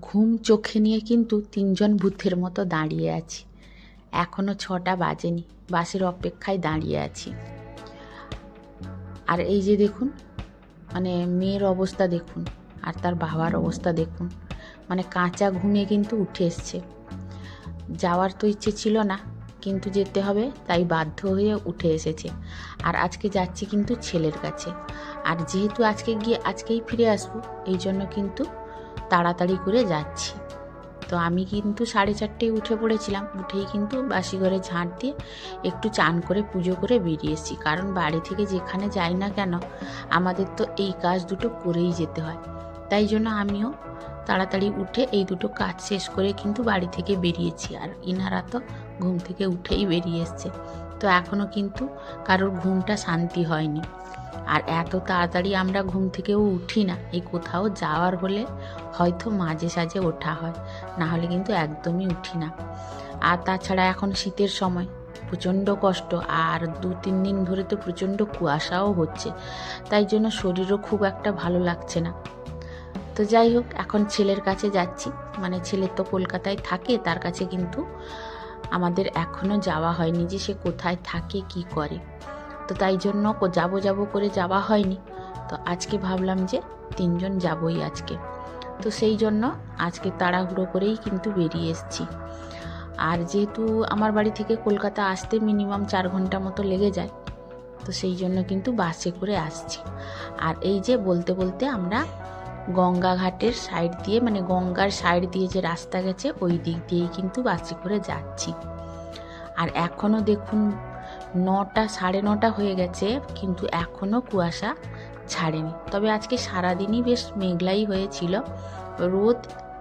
ঘুম চোখে নিয়ে কিন্তু তিনজন ভূতের মতো দাঁড়িয়ে আছি। এখনও ছটা বাজেনি, বাসের অপেক্ষায় দাঁড়িয়ে আছি। আর এই যে দেখুন মানে মেয়ের অবস্থা দেখুন, আর তার বাবার অবস্থা দেখুন মানে কাঁচা ঘুমে কিন্তু উঠে এসছে। যাওয়ার তো ইচ্ছে ছিল না, কিন্তু যেতে হবে, তাই বাধ্য হয়ে উঠে এসেছে। আর আজকে যাচ্ছি কিন্তু ছেলের কাছে। আর যেহেতু আজকে গিয়ে আজকেই ফিরে আসব, এই জন্য কিন্তু তাড়াতাড়ি করে যাচ্ছি। তো আমি কিন্তু সাড়ে চারটেয় উঠে পড়েছিলাম। উঠেই কিন্তু বাসি ঘরে ঝাঁট দিয়ে একটু চান করে পুজো করে বেরিয়ে এসেছি। কারণ বাড়ি থেকে যেখানে যাই না কেন, আমাদের তো এই কাজ দুটো করেই যেতে হয়। তাই জন্য আমিও তাড়াতাড়ি উঠে এই দুটো কাজ শেষ করে কিন্তু বাড়ি থেকে বেরিয়েছি। আর ইনারা তো ঘুম থেকে উঠেই বেরিয়ে এসছে। তো এখনও কিন্তু কারোর ঘুমটা শান্তি হয়নি। আর এত তাড়াতাড়ি আমরা ঘুম থেকেও উঠি না, এই কোথাও যাওয়ার হলে হয়তো মাঝে সাঝে ওঠা হয়, না হলে কিন্তু একদমই উঠি না। আর তাছাড়া এখন শীতের সময়, প্রচণ্ড কষ্ট, আর দু তিন দিন ধরে তো প্রচণ্ড কুয়াশাও হচ্ছে, তাই জন্য শরীরও খুব একটা ভালো লাগছে না। তো যাই হোক, এখন ছেলের কাছে যাচ্ছি মানে ছেলে তো কলকাতায় থাকে, তার কাছে কিন্তু আমাদের এখনও যাওয়া হয়নি যে সে কোথায় থাকে, কি করে। তো তাই জন্য যাব যাব করে যাওয়া হয়নি। তো আজকে ভাবলাম যে তিনজন যাবই আজকে। তো সেই জন্য আজকে তাড়াহুড়ো করেই কিন্তু বেরিয়ে এসেছি। আর যেহেতু আমার বাড়ি থেকে কলকাতা আসতে মিনিমাম চার ঘণ্টা মতো লেগে যায়, তো সেই জন্য কিন্তু বাসে করে আসছি। আর এই যে বলতে বলতে আমরা গঙ্গা ঘাটের সাইড দিয়ে মানে গঙ্গার সাইড দিয়ে যে রাস্তা গেছে, ওই দিক দিয়েই কিন্তু বাসে করে যাচ্ছি। আর এখনও দেখুন নটা, সাড়ে নটা হয়ে গেছে, কিন্তু এখনও কুয়াশা ছাড়েনি। তবে আজকে সারাদিনই বেশ মেঘলাই হয়েছিল। রোদ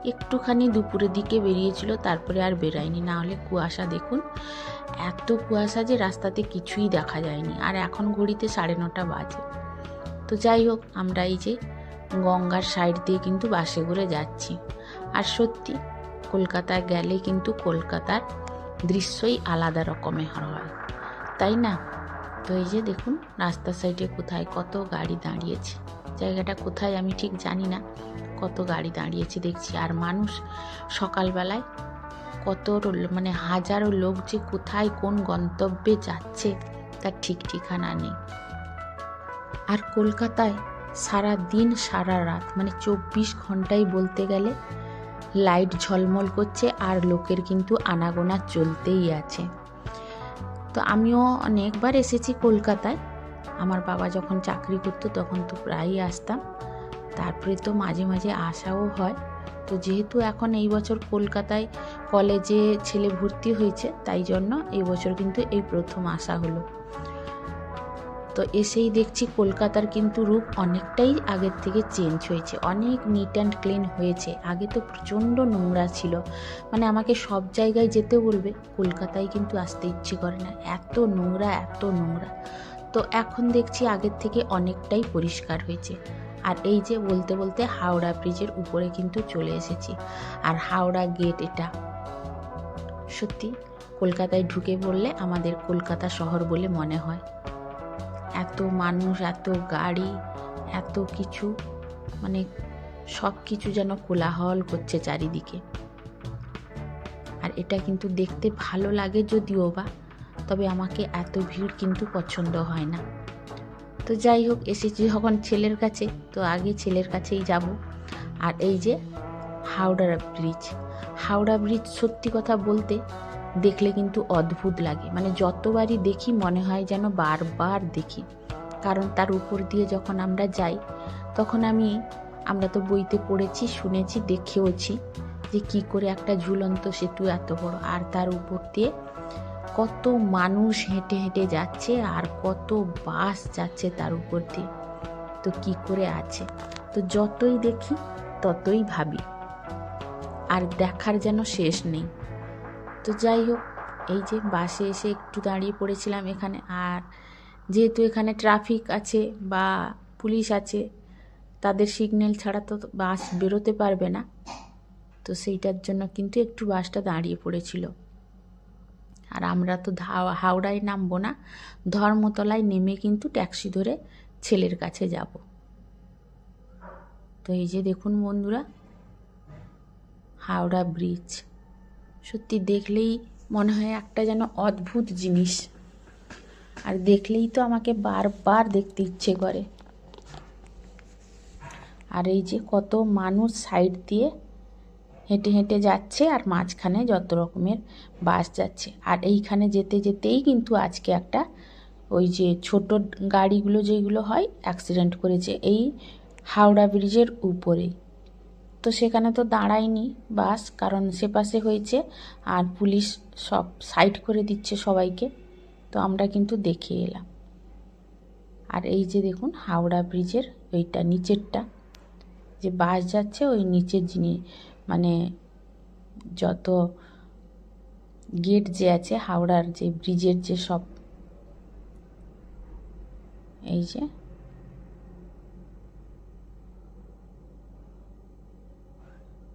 একটুখানি দুপুরের দিকে বেরিয়েছিল, তারপরে আর বেরায়নি। না হলে কুয়াশা, দেখুন, এত কুয়াশা যে রাস্তাতে কিছুই দেখা যায়নি। আর এখন ঘড়িতে সাড়ে নটা বাজে। তো যাই হোক, আমরা এই যে গঙ্গার সাইড দিয়ে কিন্তু বাসে করে যাচ্ছি। আর সত্যি কলকাতায় গেলে কিন্তু কলকাতার দৃশ্যই আলাদা রকমের হয়। তাই না? তো এই যে দেখুন, রাস্তার সাইডে কোথায় কত গাড়ি দাঁড়িয়েছে। জায়গাটা কোথায় আমি ঠিক জানি না। কত গাড়ি দাঁড়িয়েছে দেখছি। আর মানুষ সকালবেলায় কত মানে হাজারো লোক যে কোথায় কোন গন্তব্যে যাচ্ছে, তার ঠিক ঠিকানা নেই। আর কলকাতায় সারা দিন সারা রাত মানে চব্বিশ ঘন্টাই বলতে গেলে লাইট ঝলমল করছে, আর লোকের কিন্তু আনাগোনা চলতেই আছে। তো আমিও অনেকবার এসেছি কলকাতায়। আমার বাবা যখন চাকরি করতো তখন তো প্রায়ই আসতাম। তারপরে তো মাঝে মাঝে আসাও হয়। তো যেহেতু এখন এই বছর কলকাতায় কলেজে ছেলে ভর্তি হয়েছে, তাই জন্য এই বছর কিন্তু এই প্রথম আসা হলো। তো এসেই দেখছি কলকাতার কিন্তু রূপ অনেকটাই আগের থেকে চেঞ্জ হয়েছে। অনেক নিট অ্যান্ড ক্লিন হয়েছে। আগে তো প্রচণ্ড নোংরা ছিল। মানে আমাকে সব জায়গায় যেতে বলবে, কলকাতায় কিন্তু আসতে ইচ্ছে করে না। এত নোংরা এত নোংরা। তো এখন দেখছি আগের থেকে অনেকটাই পরিষ্কার হয়েছে। আর এই যে বলতে বলতে হাওড়া ব্রিজের উপরে কিন্তু চলে এসেছি। আর হাওড়া গেট এটা। সত্যি, কলকাতায় ঢুকে পড়লে আমাদের কলকাতা শহর বলে মনে হয়। এত মানুষ, এত গাড়ি, এত কিছু মানে সব কিছু যেন কোলাহল করছে চারিদিকে। আর এটা কিন্তু দেখতে ভালো লাগে যদিও বা, তবে আমাকে এত ভিড় কিন্তু পছন্দ হয় না। তো যাই হোক, এসেছি যখন ছেলের কাছে, তো আগে ছেলের কাছেই যাব। আর এই যে হাওড়া ব্রিজ হাওড়া ব্রিজ সত্যি কথা বলতে দেখলে কিন্তু অদ্ভুত লাগে। মানে যতবারই দেখি, মনে হয় যেন বারবার দেখি। কারণ তার উপর দিয়ে যখন আমরা যাই, তখন আমি, আমরা তো বইতে পড়েছি, শুনেছি, দেখেওছি যে কি করে একটা ঝুলন্ত সেতু এত বড়। আর তার উপর দিয়ে কত মানুষ হেঁটে হেঁটে যাচ্ছে আর কত বাস যাচ্ছে তার উপর দিয়ে। তো কি করে আছে? তো যতই দেখি, ততই ভাবি। আর দেখার যেন শেষ নেই। তো যাই হোক, এই যে বাসে এসে একটু দাঁড়িয়ে পড়েছিলাম এখানে। আর যেহেতু এখানে ট্রাফিক আছে বা পুলিশ আছে, তাদের সিগন্যাল ছাড়া তো বাস বেরোতে পারবে না। তো সেইটার জন্য কিন্তু একটু বাসটা দাঁড়িয়ে পড়েছিল। আর আমরা তো হাওড়ায় নামবো না, ধর্মতলায় নেমে কিন্তু ট্যাক্সি ধরে ছেলের কাছে যাব। তো এই যে দেখুন বন্ধুরা, হাওড়া ব্রিজ সত্যি দেখলেই মনে হয় একটা যেন অদ্ভুত জিনিস। আর দেখলেই তো আমাকে বারবার দেখতে ইচ্ছে করে। আর এই যে কত মানুষ সাইড দিয়ে হেঁটে হেঁটে যাচ্ছে আর মাঝখানে যত রকমের বাস যাচ্ছে। আর এইখানে যেতে যেতেই কিন্তু আজকে একটা ওই যে ছোট গাড়িগুলো যেগুলো হয় অ্যাক্সিডেন্ট করেছে, এই হাওড়া ব্রিজের উপরেই। তো সেখানে তো দাঁড়ায়নি বাস, কারণ সে পাশে হয়েছে আর পুলিশ সব সাইড করে দিচ্ছে সবাইকে। তো আমরা কিন্তু দেখে এলাম। আর এই যে দেখুন, হাওড়া ব্রিজের ওইটা নিচেরটা। যে বাস যাচ্ছে, ওই নিচের যিনি মানে যত গেট যে আছে, হাওড়ার যে ব্রিজের যে সব, এই যে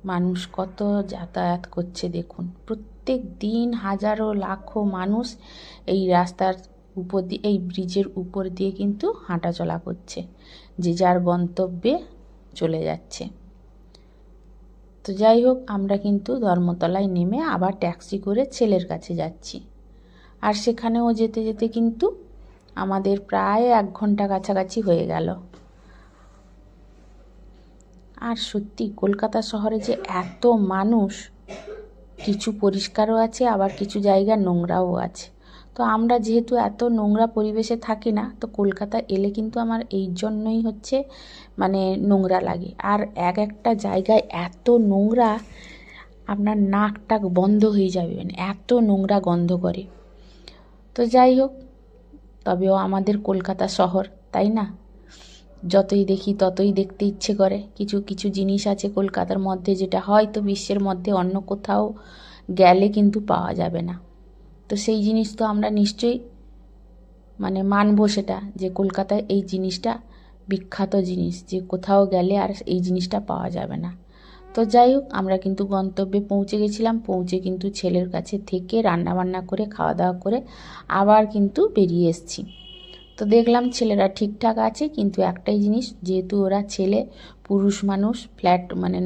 মানুষ কত যাতায়াত করছে দেখুন। প্রত্যেক দিন হাজারো, লাখো মানুষ এই রাস্তার উপর দিয়ে এই ব্রিজের উপর দিয়ে কিন্তু হাঁটাচলা করছে, যে যার গন্তব্যে চলে যাচ্ছে। তো যাই হোক, আমরা কিন্তু ধর্মতলায় নেমে আবার ট্যাক্সি করে ছেলের কাছে যাচ্ছি। আর সেখানেও যেতে যেতে কিন্তু আমাদের প্রায় এক ঘণ্টা কাছাকাছি হয়ে গেল। আর সত্যি কলকাতা শহরে যে এত মানুষ, কিছু পরিষ্কারও আছে, আবার কিছু জায়গা নোংরাও আছে। তো আমরা যেহেতু এত নোংরা পরিবেশে থাকি না, তো কলকাতা এলে কিন্তু আমার এই জন্যই হচ্ছে মানে নোংরা লাগে। আর এক একটা জায়গায় এত নোংরা, আপনার নাক টাক বন্ধ হয়ে যাবে মানে এত নোংরা গন্ধ করে। তো যাই হোক, তবেও আমাদের কলকাতা শহর, তাই না? যতই দেখি ততই দেখতে ইচ্ছে করে। কিছু কিছু জিনিস আছে কলকাতার মধ্যে যেটা হয়তো বিশ্বের মধ্যে অন্য কোথাও গেলে কিন্তু পাওয়া যাবে না। তো সেই জিনিস তো আমরা নিশ্চয়ই মানে মানবো সেটা, যে কলকাতায় এই জিনিসটা বিখ্যাত জিনিস, যে কোথাও গেলে আর এই জিনিসটা পাওয়া যাবে না। তো যাই হোক, আমরা কিন্তু গন্তব্যে পৌঁছে গেছিলাম, পৌঁছে কিন্তু ছেলের কাছে থেকে রান্না বান্না করে, খাওয়া দাওয়া করে আবার কিন্তু বেরিয়ে এসেছি। তো দেখলাম ছেলেরা ঠিকঠাক আছে, কিন্তু একটাই জিনিস, যেহেতু ওরা ছেলে, পুরুষ মানুষ, ফ্ল্যাট মানে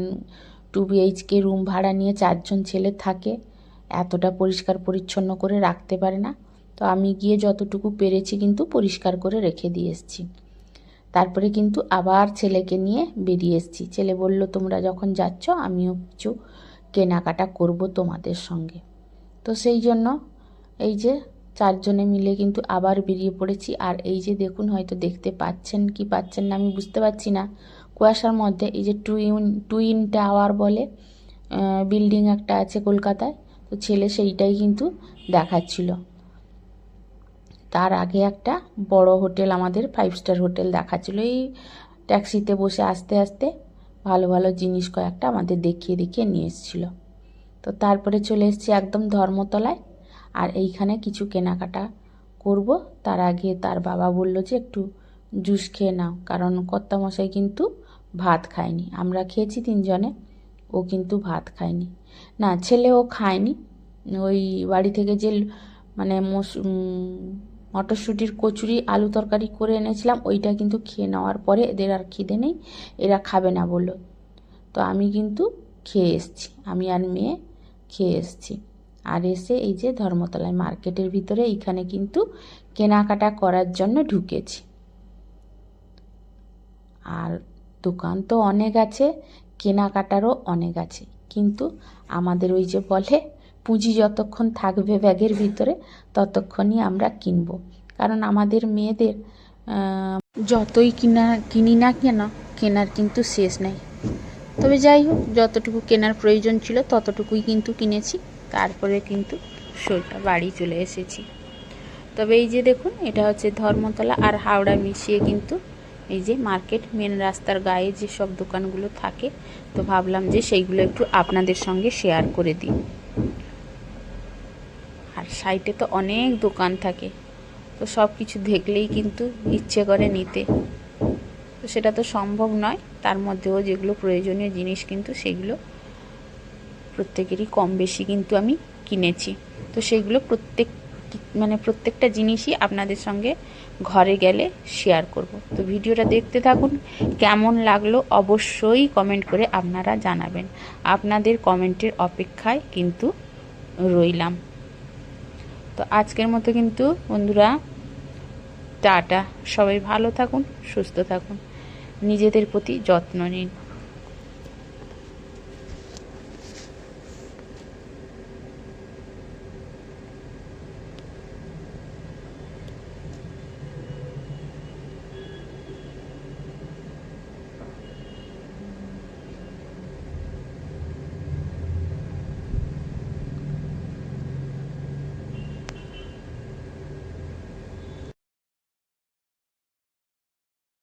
টু বিএইচকে রুম ভাড়া নিয়ে চারজন ছেলে থাকে, এতটা পরিষ্কার পরিচ্ছন্ন করে রাখতে পারে না। তো আমি গিয়ে যতটুকু পেরেছি কিন্তু পরিষ্কার করে রেখে দিয়ে এসেছি। তারপরে কিন্তু আবার ছেলেকে নিয়ে বেরিয়ে এসেছি। ছেলে বলল, তোমরা যখন যাচ্ছ, আমিও কিছু কেনাকাটা করব তোমাদের সঙ্গে। তো সেই জন্য এই যে চারজনে মিলে কিন্তু আবার বেরিয়ে পড়েছি। আর এই যে দেখুন, হয়তো দেখতে পাচ্ছেন কি পাচ্ছেন না, আমি বুঝতে পারছি না। কুয়াশার মধ্যে এই যে টুইন টুইন টাওয়ার বলে বিল্ডিং একটা আছে কলকাতায়, তো ছেলে সেইটাই কিন্তু দেখাচ্ছিল। তার আগে একটা বড় হোটেল, আমাদের ফাইভ স্টার হোটেল দেখাচ্ছিল। এই ট্যাক্সিতে বসে আস্তে আস্তে ভালো ভালো জিনিস কয়েকটা আমাদের দেখিয়ে দেখিয়ে নিয়ে এসেছিল। তো তারপরে চলে এসেছি একদম ধর্মতলায়। আর এইখানে কিছু কেনাকাটা করব। তার আগে তার বাবা বলল যে একটু জুস খেয়ে নাও, কারণ কর্তামশাই কিন্তু ভাত খায়নি। আমরা খেয়েছি তিনজনে, ও কিন্তু ভাত খায়নি। না, ছেলে ও খায়নি। ওই বাড়ি থেকে যে মানে মটরশুঁটির কচুরি, আলু তরকারি করে এনেছিলাম, ওইটা কিন্তু খেয়ে নেওয়ার পরে এদের আর খিদে নেই, এরা খাবে না বলল। তো আমি কিন্তু খেয়ে এসছি, আমি আর মেয়ে খেয়ে এসছি। আর এসে এই যে ধর্মতলায় মার্কেটের ভিতরে এইখানে কিন্তু কেনাকাটা করার জন্য ঢুকেছি। আর দোকান তো অনেক আছে, কেনাকাটারও অনেক আছে। কিন্তু আমাদের ওই যে বলে, পুঁজি যতক্ষণ থাকবে ব্যাগের ভিতরে, ততক্ষণই আমরা কিনব। কারণ আমাদের মেয়েদের যতই কিনা, কিনি না কেন, কেনার কিন্তু শেষ নেই। তবে যাই হোক, যতটুকু কেনার প্রয়োজন ছিল, ততটুকুই কিন্তু কিনেছি। তারপরে কিন্তু সোজা বাড়ি চলে এসেছি। তবে এই যে দেখুন, এটা হচ্ছে ধর্মতলা আর হাওড়া মিশিয়ে কিন্তু এই যে মার্কেট মেন রাস্তার গায়ে যে সব দোকানগুলো থাকে, তো ভাবলাম যে সেইগুলো একটু আপনাদের সঙ্গে শেয়ার করে দিই। আর সাইটে তো অনেক দোকান থাকে, তো সব কিছু দেখলেই কিন্তু ইচ্ছে করে নিতে। তো সেটা তো সম্ভব নয়, তার মধ্যেও যেগুলো প্রয়োজনীয় জিনিস কিন্তু সেগুলো প্রত্যেকেরই কম বেশি কিন্তু আমি কিনেছি। তো সেইগুলো প্রত্যেক মানে প্রত্যেকটা জিনিসই আপনাদের সঙ্গে ঘরে গেলে শেয়ার করব। তো ভিডিওটা দেখতে থাকুন, কেমন লাগল অবশ্যই কমেন্ট করে আপনারা জানাবেন। আপনাদের কমেন্টের অপেক্ষায় কিন্তু রইলাম। তো আজকের মতো কিন্তু বন্ধুরা, টাটা। সবাই ভালো থাকুন, সুস্থ থাকুন। নিজেদের প্রতি যত্ন নিন।